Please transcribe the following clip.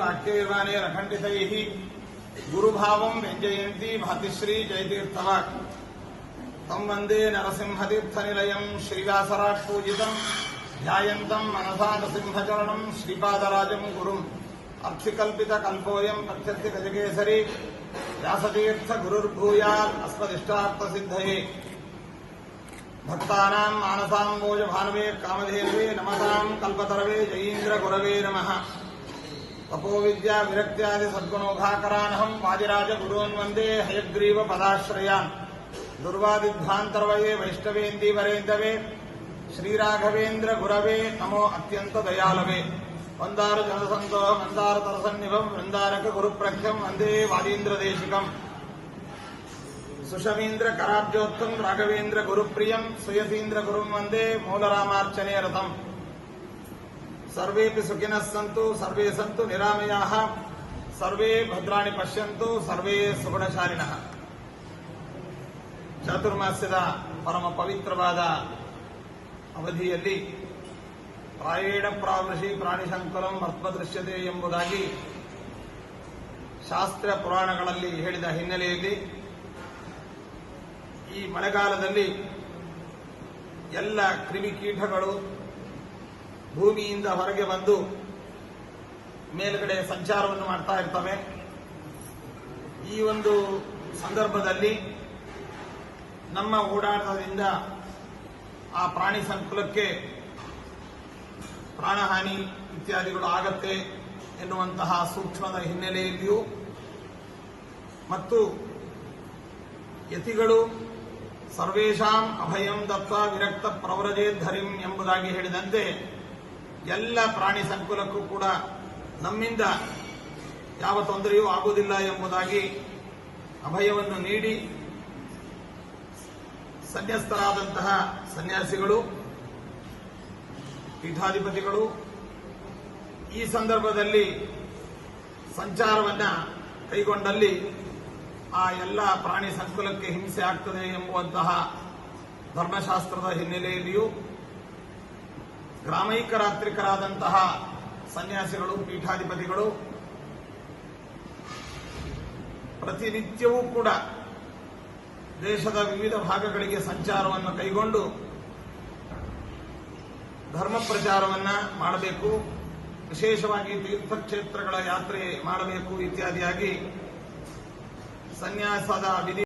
వాక్యైర్వ అనే రఖండితై గురుభావం వ్యంజయంతి భతిశ్రీ జయతీర్థవ తం వందే నరసింహతీర్థనిలయం శ్రీవాసరాట్పూజితం ధ్యాయంతం మనసా నృసింహచరణం శ్రీపాదరాజం గురుం అర్థికల్పిత కల్పోయం ప్రత్యర్థి గజకేసరి వ్యాసతీర్థ గురుర్భూయాత్ అస్మదిష్టార్థ సిద్ధయే భక్తానాం మానసాం భోజ భానవే కామధేవే నమసాం కల్పతరవే జయీంద్ర గురవే నమః नमः तपोविद्या विरक्त्यादि सद्गुणोघाकरानहं वाजिराजगुरून् वन्दे हयग्रीवपदाश्रयान् दुर्वादिध्वान्तर्वये वैष्णवेन्दीवरेन्दवे श्रीराघवेन्द्र गुरवे नमो अत्यन्त दयालवे वन्दार जनसन्तो मन्दार तरसन्निभं वृन्दारक गुरुप्रख्यं वन्दे वादीन्द्रदेशिकम् सुषमीन्द्र कराब्जोत्तम राघवेन्द्र गुरुप्रियं सुयतीन्द्र गुरुं वन्दे मूलरामार्चने रतम् ಸರ್ವೇಪಿ ಸುಖನಸಂತು ಸರ್ವೇ ಸಂತು ನಿರಾಮಯ, ಸರ್ವೇ ಭದ್ರಾಣಿ ಪಶ್ಯಂತು, ಸರ್ವೇ ಸುಗುಣಶಾಲಿನ. ಚಾತುರ್ಮಾಸ್ಯದ ಪರಮ ಪವಿತ್ರವಾದ ಅವಧಿಯಲ್ಲಿ ಪ್ರಾಯೇಣ ಪ್ರಾವೃಷಿ ಪ್ರಾಣಿಶಂಕರಂ ಮರ್ತ್ಮದೃಶ್ಯತೆ ಎಂಬುದಾಗಿ ಶಾಸ್ತ್ರ ಪುರಾಣಗಳಲ್ಲಿ ಹೇಳಿದ ಹಿನ್ನೆಲೆಯಲ್ಲಿ ಈ ಮಳೆಗಾಲದಲ್ಲಿ ಎಲ್ಲ ಕ್ರಿಮಿಕೀಟಗಳು ಭೂಮಿಯಿಂದ ಹೊರಗೆ ಬಂದು ಮೇಲುಗಡೆ ಸಂಚಾರವನ್ನು ಮಾಡ್ತಾ ಇರ್ತವೆ. ಈ ಒಂದು ಸಂದರ್ಭದಲ್ಲಿ ನಮ್ಮ ಓಡಾಟದಿಂದ ಆ ಪ್ರಾಣಿ ಸಂಕುಲಕ್ಕೆ ಪ್ರಾಣಹಾನಿ ಇತ್ಯಾದಿಗಳು ಆಗತ್ತೆ ಎನ್ನುವಂತಹ ಸೂಕ್ಷ್ಮದ ಹಿನ್ನೆಲೆಯಲ್ಲಿಯೂ ಮತ್ತು ಯತಿಗಳು ಸರ್ವೇಷಾಂ ಅಭಯಂ ದತ್ತ ವಿರಕ್ತ ಪ್ರವ್ರಜೇಧರಿಂ ಎಂಬುದಾಗಿ ಹೇಳಿದಂತೆ ಎಲ್ಲ ಪ್ರಾಣಿ ಸಂಕುಲಕ್ಕೂ ಕೂಡ ನಮ್ಮಿಂದ ಯಾವ ತೊಂದರೆಯೂ ಆಗುವುದಿಲ್ಲ ಎಂಬುದಾಗಿ ಅಭಯವನ್ನು ನೀಡಿ ಸನ್ಯಸ್ತರಾದಂತಹ ಸನ್ಯಾಸಿಗಳು, ಪೀಠಾಧಿಪತಿಗಳು, ಈ ಸಂದರ್ಭದಲ್ಲಿ ಸಂಚಾರವನ್ನ ಕೈಗೊಂಡಲ್ಲಿ ಆ ಎಲ್ಲ ಪ್ರಾಣಿ ಸಂಕುಲಕ್ಕೆ ಹಿಂಸೆ ಆಗ್ತದೆ ಎಂಬುವಂತಹ ಧರ್ಮಶಾಸ್ತ್ರದ ಹಿನ್ನೆಲೆಯಲ್ಲಿಯೂ ಗ್ರಾಮೈಕರಾತ್ರಿಕರಾದಂತಹ ಸನ್ಯಾಸಿಗಳು, ಪೀಠಾಧಿಪತಿಗಳು, ಪ್ರತಿನಿತ್ಯವೂ ಕೂಡ ದೇಶದ ವಿವಿಧ ಭಾಗಗಳಿಗೆ ಸಂಚಾರವನ್ನು ಕೈಗೊಂಡು ಧರ್ಮ ಪ್ರಚಾರವನ್ನ ಮಾಡಬೇಕು. ವಿಶೇಷವಾಗಿ ತೀರ್ಥಕ್ಷೇತ್ರಗಳ ಯಾತ್ರೆ ಮಾಡಬೇಕು ಇತ್ಯಾದಿಯಾಗಿ ಸನ್ಯಾಸದ ವಿಧಿ